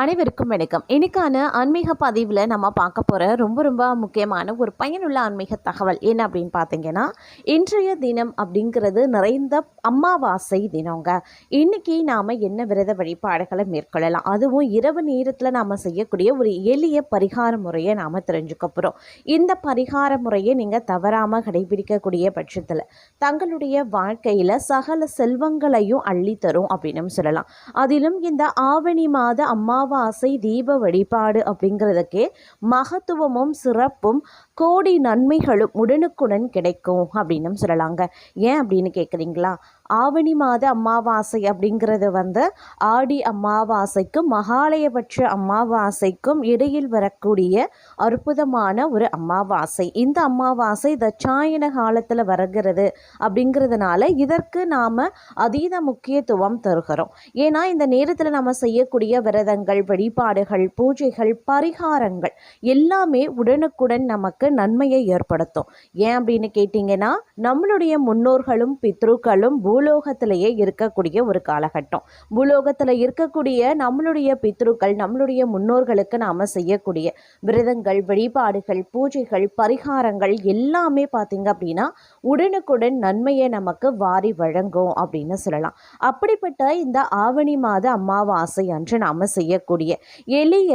அனைவருக்கும் வணக்கம். இன்னைக்கான ஆன்மீக பதிவில் நம்ம பார்க்க போகிற ரொம்ப ரொம்ப முக்கியமான ஒரு பயனுள்ள ஆன்மீக தகவல் என்ன அப்படின்னு பார்த்தீங்கன்னா இன்றைய தினம் அப்படிங்கிறது நிறைந்த அமாவாசை தினங்க. இன்னைக்கு நாம் என்ன விரத வழிபாடுகளை மேற்கொள்ளலாம்? அதுவும் இரவு நேரத்தில் நாம் செய்யக்கூடிய ஒரு எளிய பரிகார முறையை நாம் தெரிஞ்சுக்க போகிறோம் இந்த பரிகார முறையை நீங்கள் தவறாமல் கடைபிடிக்கக்கூடிய பட்சத்தில் தங்களுடைய வாழ்க்கையில் சகல செல்வங்களையும் அள்ளி தரும் அப்படின்னு சொல்லலாம். அதிலும் இந்த ஆவணி மாத அம்மா அமாவாசை தீப வழிபாடு அப்படிங்கிறதுக்கே மகத்துவமும் சிறப்பும் கோடி நன்மைகளும் உடனுக்குடன் கிடைக்கும் அப்படின்னு சொல்லலாங்க. ஏன் அப்படின்னு கேட்குறீங்களா ஆவணி மாத அமாவாசை அப்படிங்கிறது வந்து ஆடி அமாவாசைக்கும் மகாலயபட்ச அமாவாசைக்கும் இடையில் வரக்கூடிய அற்புதமான ஒரு அமாவாசை. இந்த அமாவாசை தட்சாயன காலத்தில் வருகிறது அப்படிங்கிறதுனால இதற்கு நாம் அதீத முக்கியத்துவம் தருகிறோம். ஏன்னா இந்த நேரத்தில் நம்ம செய்யக்கூடிய விரதங்கள் வழிபாடுகள் பூஜைகள் பரிகாரங்கள் எல்லாமே உடனுக்குடன் நமக்கு நன்மையை ஏற்படுத்தும். ஏன் அப்படின்னு கேட்டிங்கன்னா நம்மளுடைய முன்னோர்களும் பித்ருக்களும் பூலோகத்திலேயே இருக்கக்கூடிய ஒரு காலகட்டம். பூலோகத்தில் இருக்கக்கூடிய நம்மளுடைய பித்ருக்கள் நம்மளுடைய முன்னோர்களுக்கு நாம் செய்யக்கூடிய விரதங்கள் வழிபாடுகள் பூஜைகள் பரிகாரங்கள் எல்லாமே பார்த்திங்க அப்படின்னா உடனுக்குடன் நன்மையை நமக்கு வாரி வழங்கும் அப்படின்னு சொல்லலாம். அப்படிப்பட்ட இந்த ஆவணி மாத அமாவாசை அன்று நாம் செய்யக்கூடிய எளிய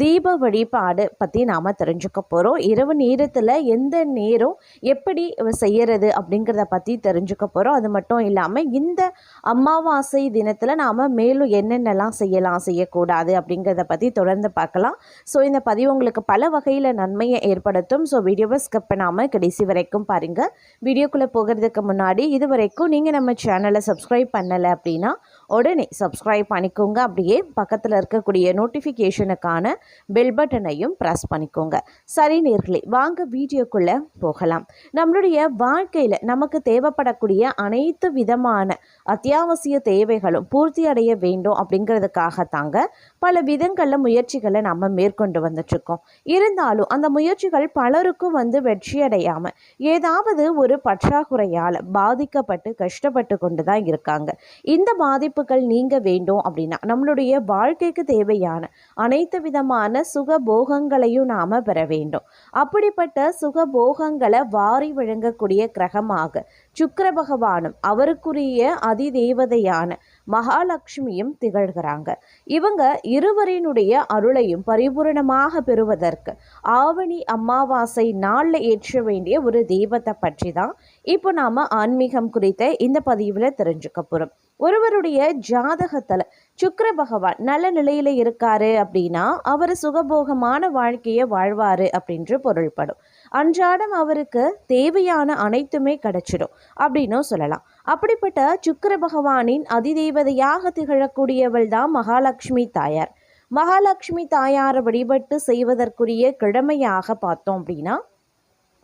தீப வழிபாடு பற்றி நாம் தெரிஞ்சுக்க போகிறோம் இரவு நேரத்தில் எந்த நேரம் எப்படி செய்கிறது அப்படிங்கிறத பற்றி தெரிஞ்சுக்க போகிறோம் அது மட்டும் இல்லாமல் இந்த அமாவாசை தினத்தில் நாம் மேலும் என்னென்னலாம் செய்யலாம் செய்யக்கூடாது அப்படிங்கிறத பற்றி தொடர்ந்து பார்க்கலாம். ஸோ இந்த பதிவு உங்களுக்கு பல வகையில் நன்மையை ஏற்படுத்தும். ஸோ வீடியோவை ஸ்கிப் பண்ணாமல் கடைசி வரைக்கும் பாருங்கள் வீடியோக்குள்ளே போகிறதுக்கு முன்னாடி இது வரைக்கும் நீங்கள் நம்ம சேனலை சப்ஸ்கிரைப் பண்ணலை அப்படின்னா உடனே சப்ஸ்கிரைப் பண்ணிக்கோங்க. அப்படியே பக்கத்தில் இருக்கக்கூடிய நோட்டிஃபிகேஷனுக்கான பெல் பட்டனையும் ப்ரெஸ் பண்ணிக்கோங்க. சரி நேர்களே வாங்க வீடியோக்குள்ளே போகலாம். நம்மளுடைய வாழ்க்கையில் நமக்கு தேவைப்படக்கூடிய அனைத்து விதமான அத்தியாவசிய தேவைகளும் பூர்த்தி அடைய வேண்டும் அப்படிங்கிறதுக்காக தாங்க பல விதங்களில் முயற்சிகளை நம்ம மேற்கொண்டு வந்துட்டுருக்கோம். இருந்தாலும் அந்த முயற்சிகள் பலருக்கும் வந்து வெற்றி அடையாமல் ஏதாவது ஒரு பற்றாக்குறையால் பாதிக்கப்பட்டு கஷ்டப்பட்டு கொண்டு தான் இருக்காங்க. இந்த பாதிப்புகள் நீங்க வேண்டும் அப்படின்னா நம்மளுடைய வாழ்க்கைக்கு தேவையான அனைத்து விதமான சுக போகங்களையும் நாம் பெற வேண்டும். அப்படிப்பட்ட சுக போகங்களை வாரி வழங்கக்கூடிய கிரகமாக சுக்கர பகவானும் அவருக்குரிய அதிதேவதையான மகாலட்சுமியும் திகழ்கிறாங்க. இவங்க இருவரினுடைய அருளையும் பரிபூரணமாக பெறுவதற்கு ஆவணி அமாவாசை நாளில் ஏற்ற வேண்டிய ஒரு தெய்வத்தை பற்றி தான் இப்போ நாம் ஆன்மீகம் குறித்த இந்த பதிவில் தெரிஞ்சுக்க போகிறோம் ஒருவருடைய ஜாதகத்தில் சுக்கர பகவான் நல்ல நிலையில் இருக்காரு அப்படின்னா அவர் சுகபோகமான வாழ்க்கையை வாழ்வார் அப்படின்று பொருள்படும். அன்றாடம் அவருக்கு தேவையான அனைத்துமே கிடைச்சிடும் அப்படின்னும் சொல்லலாம். அப்படிப்பட்ட சுக்கர பகவானின் அதிதேவதையாக திகழக்கூடியவள் தான் மகாலட்சுமி தாயார். மகாலட்சுமி தாயாரை வழிபட்டு செய்வதற்குரிய கிழமையாக பார்த்தோம் அப்படின்னா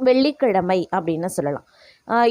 வெள்ளிக்கிழமை அப்படின்னு சொல்லலாம்.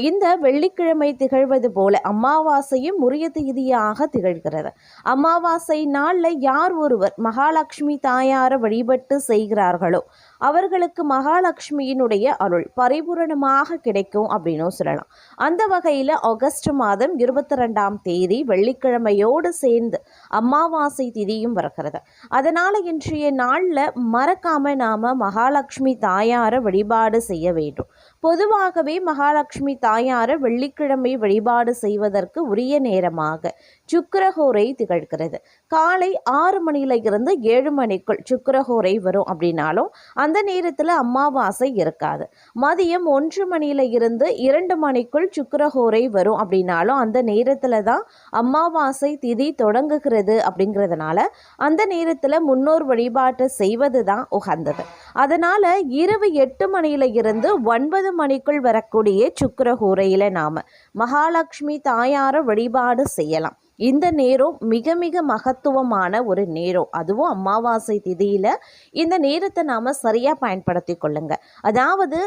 இந்த வெள்ளிக்கிழமை திகழ்வது போல அமாவாசையும் உரிய தேதியாக திகழ்கிறது. அமாவாசை நாளில் யார் ஒருவர் மகாலட்சுமி தாயாரை வழிபட்டு செய்கிறார்களோ அவர்களுக்கு மகாலட்சுமியினுடைய அருள் பரிபூரணமாக கிடைக்கும் அப்படின்னும் சொல்லலாம். அந்த வகையில் ஆகஸ்ட் மாதம் இருபத்தி ரெண்டாம் தேதி வெள்ளிக்கிழமையோடு சேர்ந்து அமாவாசை திதியும் வருகிறது அதனால் இன்றைய நாளில் மறக்காம நாம் மகாலட்சுமி தாயாரை வழிபாடு செய்ய வேண்டும். பொதுவாகவே மகாலட்சுமி தாயாரை வெள்ளிக்கிழமை வழிபாடு செய்வதற்கு உரிய நேரமாக சுக்கரஹோரை திகழ்கிறது. காலை ஆறு மணியில இருந்து ஏழு மணிக்குள் சுக்கரஹோரை வரும் அப்படின்னாலும் அந்த நேரத்தில் அமாவாசை இருக்காது. மதியம் ஒன்று மணியில் இருந்து இரண்டு மணிக்குள் சுக்கரஹோரை வரும் அப்படின்னாலும் அந்த நேரத்தில் தான் அமாவாசை திதி தொடங்குகிறது அப்படிங்கிறதுனால அந்த நேரத்தில் முன்னோர் வழிபாட்டை செய்வது தான் உகந்தது. அதனால் இரவு எட்டு மணியில் இருந்து ஒன்பது மணிக்குள் வரக்கூடிய சுக்கரஹோரையில் நாம் மகாலட்சுமி தாயாரை வழிபாடு செய்யலாம். இந்த நேரம் மிக மிக மகத்துவமான ஒரு நேரம் அதுவும் அமாவாசை திதியில் இந்த நேரத்தை நாம் சரியாக பயன்படுத்தி கொள்ளுங்க. அதாவது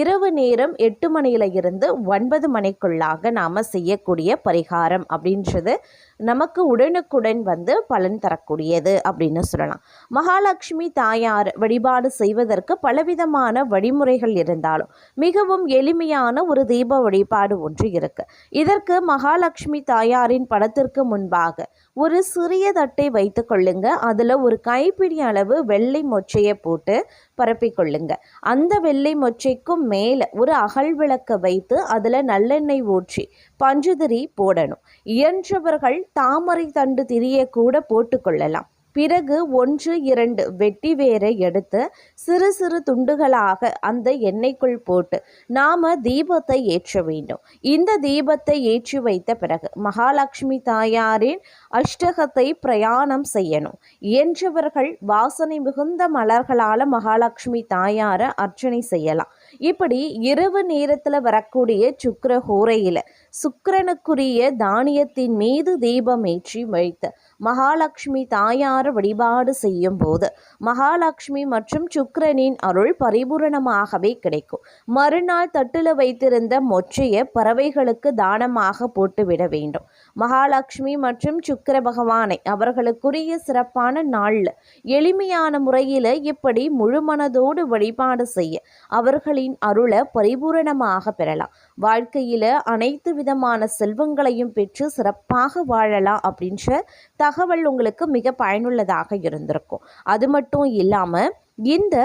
இரவு நேரம் எட்டு மணியில இருந்து ஒன்பது மணிக்குள்ளாக நாம் செய்யக்கூடிய பரிகாரம் அப்படின்றது நமக்கு உடனுக்குடன் வந்து பலன் தரக்கூடியது அப்படின்னு சொல்லலாம். மகாலட்சுமி தாயார் வழிபாடு செய்வதற்கு பலவிதமான வழிமுறைகள் இருந்தாலும் மிகவும் எளிமையான ஒரு தீப வழிபாடு ஒன்று இருக்கு. இதற்கு மகாலட்சுமி தாயாரின் படத்திற்கு முன்பாக. ஒரு சிறிய தட்டை வைத்து கொள்ளுங்க. அதில் ஒரு கைப்பிடி அளவு வெள்ளை மொச்சையை போட்டு பரப்பிக்கொள்ளுங்க அந்த வெள்ளை மொச்சைக்கும் மேலே ஒரு அகல் விளக்க வைத்து அதில் நல்லெண்ணெய் ஊற்றி பஞ்சுதிரி போடணும். இயன்றவர்கள் தாமரை தண்டு திரியை கூட போட்டுக்கொள்ளலாம் பிறகு ஒன்று இரண்டு வெட்டி வேரை எடுத்து சிறு சிறு துண்டுகளாக அந்த எண்ணெய்க்குள் போட்டு நாம தீபத்தை ஏற்ற வேண்டும். இந்த தீபத்தை ஏற்றி வைத்த பிறகு மகாலட்சுமி தாயாரின் அஷ்டகத்தை பிரயாணம் செய்யணும். இயன்றவர்கள் வாசனை மிகுந்த மலர்களால் மகாலட்சுமி தாயாரை அர்ச்சனை செய்யலாம். இப்படி இரவு நேரத்தில் வரக்கூடிய சுக்கர ஹோரையில் சுக்கிரனுக்குரிய தானியத்தின் மீது தீபம் ஏற்றி வைத்து மகாலட்சுமி தாயார் வழிபாடு செய்யும் போது மகாலட்சுமி மற்றும் சுக்கிரனின் அருள் பரிபூரணமாகவே கிடைக்கும். மறுநாள் தட்டில் வைத்திருந்த மொச்சையை பறவைகளுக்கு தானமாக போட்டுவிட வேண்டும். மகாலட்சுமி மற்றும் சுக்கிர பகவானை அவர்களுக்குரிய சிறப்பான நாளில். எளிமையான முறையில் இப்படி முழுமனதோடு வழிபாடு செய்ய அவர்களின் அருளை பரிபூரணமாக பெறலாம். வாழ்க்கையில் அனைத்து விதமான செல்வங்களையும் பெற்று சிறப்பாக வாழலாம் அப்படின்ற தகவல் உங்களுக்கு மிக பயனுள்ளதாக இருந்திருக்கும். அது மட்டும் இல்லாமல் இந்த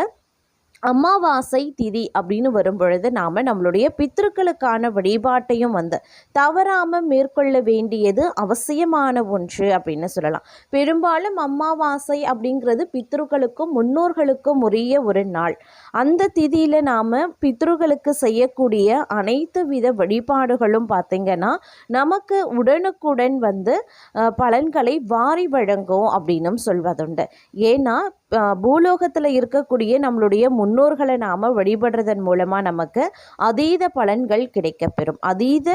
அமாவாசை திதி அப்படின்னு வரும் பொழுது நாம் நம்மளுடைய பித்ருக்களுக்கான வழிபாட்டையும் வந்து தவறாமல் மேற்கொள்ள வேண்டியது அவசியமான ஒன்று அப்படின்னு சொல்லலாம். பெரும்பாலும் அமாவாசை அப்படிங்கிறது பித்ருக்களுக்கும் முன்னோர்களுக்கும் உரிய ஒரு நாள். அந்த திதியில் நாம் பித்ருக்களுக்கு செய்யக்கூடிய அனைத்து வித வழிபாடுகளும் பார்த்திங்கன்னா நமக்கு உடனுக்குடன் வந்து பலன்களை வாரி வழங்கும் அப்படின்னும் சொல்வதுண்டு. ஏன்னா பூலோகத்தில் இருக்கக்கூடிய நம்மளுடைய முன்னோர்களை நாம் வழிபடுறதன் மூலமாக நமக்கு அதீத பலன்கள் கிடைக்கப்பெறும். அதீத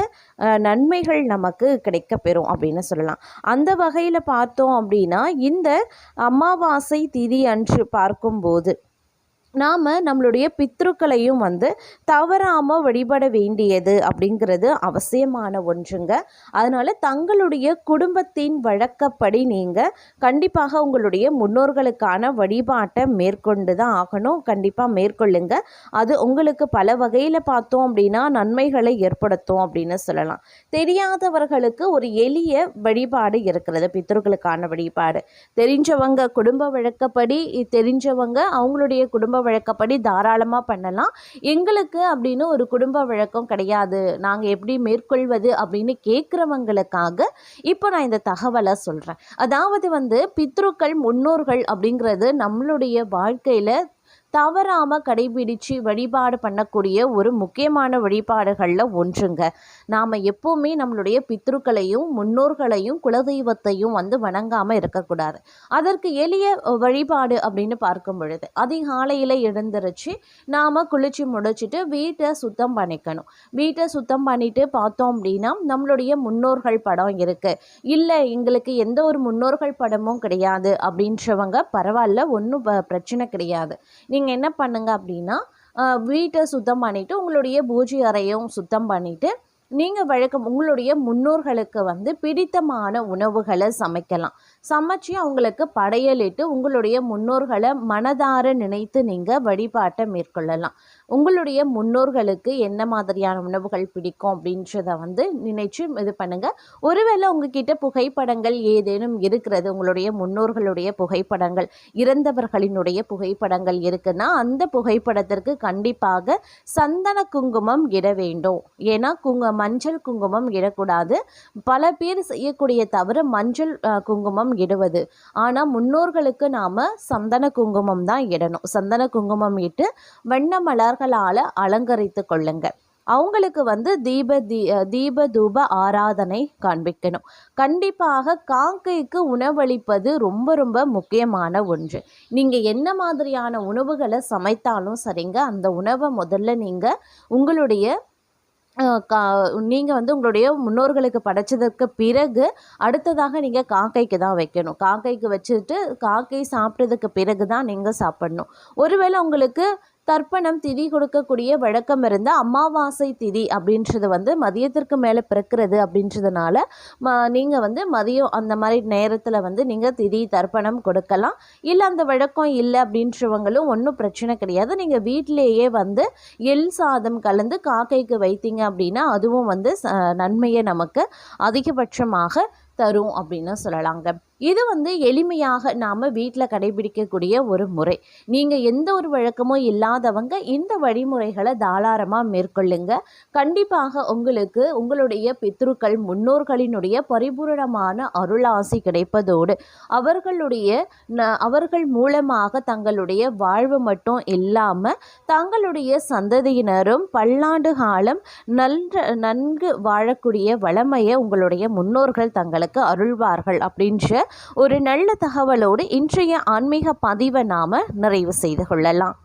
நன்மைகள் நமக்கு கிடைக்கப்பெறும் அப்படின்னு சொல்லலாம். அந்த வகையில் பார்த்தோம் அப்படின்னா இந்த அமாவாசை திதி அன்று பார்க்கும்போது நாம் நம்மளுடைய பித்ருக்களையும் வந்து தவறாமல் வழிபட வேண்டியது அப்படிங்கிறது அவசியமான ஒன்றுங்க. அதனால் தங்களுடைய குடும்பத்தின் வழக்கப்படி நீங்கள் கண்டிப்பாக உங்களுடைய முன்னோர்களுக்கான வழிபாட்டை மேற்கொண்டு தான் ஆகணும். கண்டிப்பாக மேற்கொள்ளுங்க. அது உங்களுக்கு பல வகையில் பார்த்தோம் அப்படின்னா நன்மைகளை ஏற்படுத்தும் அப்படின்னு சொல்லலாம். தெரியாதவர்களுக்கு ஒரு எளிய வழிபாடு இருக்கிறது பித்ருக்களுக்கான வழிபாடு. தெரிஞ்சவங்க குடும்ப வழக்கப்படி தெரிஞ்சவங்க அவங்களுடைய குடும்ப வழக்கப்படி தாராளமாக பண்ணலாம். எங்களுக்கு அப்படின்னு ஒரு குடும்ப வழக்கம் கிடையாது. நாங்கள் எப்படி மேற்கொள்வது அப்படின்னு கேட்குறவங்களுக்காக இப்போ நான் இந்த தகவலை சொல்கிறேன் அதாவது வந்து பித்ருக்கள் முன்னோர்கள் அப்படிங்கிறது நம்மளுடைய வாழ்க்கையில் தவறாமல் கடைபிடித்து வழிபாடு பண்ணக்கூடிய ஒரு முக்கியமான வழிபாடுகளில் ஒன்றுங்க. நாம் எப்போவுமே நம்மளுடைய பித்ருக்களையும் முன்னோர்களையும் குலதெய்வத்தையும் வந்து வணங்காமல் இருக்கக்கூடாது. அதற்கு எளிய வழிபாடு அப்படின்னு பார்க்கும் பொழுது அதிகாலையில் எழுந்திருச்சு நாம் குளிச்சு முடிச்சுட்டு வீட்டை சுத்தம் பண்ணிக்கணும். வீட்டை சுத்தம் பண்ணிட்டு பார்த்தோம் அப்படின்னா நம்மளுடைய முன்னோர்கள் படம் இருக்குது இல்லை எங்களுக்கு எந்த ஒரு முன்னோர்கள் படமும் கிடையாது அப்படின்றவங்க பரவாயில்ல ஒன்றும் பிரச்சனை கிடையாது. நீங்கள் என்ன பண்ணுங்க அப்படின்னா வீட்டை சுத்தம் பண்ணிவிட்டு உங்களுடைய பூஜை அறையும் சுத்தம் பண்ணிவிட்டு நீங்கள் வழக்கம் உங்களுடைய முன்னோர்களுக்கு வந்து பிடித்தமான உணவுகளை சமைக்கலாம். சமைச்சு அவங்களுக்கு படையலிட்டு உங்களுடைய முன்னோர்களை மனதார நினைத்து நீங்கள் வழிபாட்டை மேற்கொள்ளலாம். உங்களுடைய முன்னோர்களுக்கு என்ன மாதிரியான உணவுகள் பிடிக்கும் அப்படின்றத வந்து நினைச்சு இது பண்ணுங்கள் ஒருவேளை உங்ககிட்ட புகைப்படங்கள் ஏதேனும் இருக்கிறது உங்களுடைய முன்னோர்களுடைய புகைப்படங்கள் இறந்தவர்களினுடைய புகைப்படங்கள் இருக்குன்னா அந்த புகைப்படத்திற்கு கண்டிப்பாக சந்தன குங்குமம் இட வேண்டும். ஏன்னா குங்க மஞ்சள் குங்குமம் இடக்கூடாது. பல பேர் செய்யக்கூடிய தவறு மஞ்சள் குங்குமம் இடுவது. ஆனால் முன்னோர்களுக்கு நாம் சந்தன குங்குமம் தான் இடணும். சந்தன குங்குமம் இட்டு வண்ண மலர்களால் அலங்கரித்து கொள்ளுங்க அவங்களுக்கு வந்து தீப தீ தீப தூப ஆராதனை காண்பிக்கணும். கண்டிப்பாக காக்கைக்கு உணவளிப்பது ரொம்ப ரொம்ப முக்கியமான ஒன்று. நீங்கள் என்ன மாதிரியான உணவுகளை சமைத்தாலும் சரிங்க அந்த உணவை முதல்ல நீங்கள் உங்களுடைய நீங்கள் வந்து உங்களுடைய முன்னோர்களுக்கு படைச்சதற்கு பிறகு அடுத்ததாக நீங்கள் காக்கைக்கு தான் வைக்கணும். காக்கைக்கு வச்சுட்டு காக்கை சாப்பிட்டதுக்கு பிறகு தான் நீங்கள் சாப்பிடணும். ஒருவேளை உங்களுக்கு தர்ப்பணம் திதி கொடுக்கக்கூடிய வழக்கம் இருந்த அமாவாசை திதி அப்படின்றது வந்து மதியத்திற்கு மேலே பிறக்கிறது அப்படின்றதுனால ம நீங்கள் வந்து மதியம் அந்த மாதிரி நேரத்தில் வந்து நீங்கள் திதி தர்ப்பணம் கொடுக்கலாம். இல்லை அந்த வழக்கம் இல்லை அப்படின்றவங்களும் ஒன்றும் பிரச்சனை கிடையாது. நீங்கள் வீட்டிலேயே வந்து எள் சாதம் கலந்து காக்கைக்கு வைத்தீங்க அப்படின்னா அதுவும் வந்து ச- நன்மையை நமக்கு அதிகபட்சமாக தரும் அப்படின்னு சொல்லலாங்க. இது வந்து எளிமையாக நாம் வீட்டில் கடைபிடிக்கக்கூடிய ஒரு முறை. நீங்கள் எந்த ஒரு வழக்கமும் இல்லாதவங்க இந்த வழிமுறைகளை தாராளமாக மேற்கொள்ளுங்க. கண்டிப்பாக உங்களுக்கு உங்களுடைய பித்ருக்கள் முன்னோர்களினுடைய பரிபூரணமான அருளாசி கிடைப்பதோடு அவர்களுடைய ந- அவர்கள் மூலமாக தங்களுடைய வாழ்வு மட்டும் இல்லாமல் தங்களுடைய சந்ததியினரும் பல்லாண்டு காலம் நன்ற நன்கு வாழக்கூடிய வளமையை உங்களுடைய முன்னோர்கள் தங்களுக்கு அருள்வார்கள் அப்படின்ற ஒரு நல்ல தகவலோடு இன்றைய ஆன்மீக பதிவை நாம் நிறைவு செய்து கொள்ளலாம்.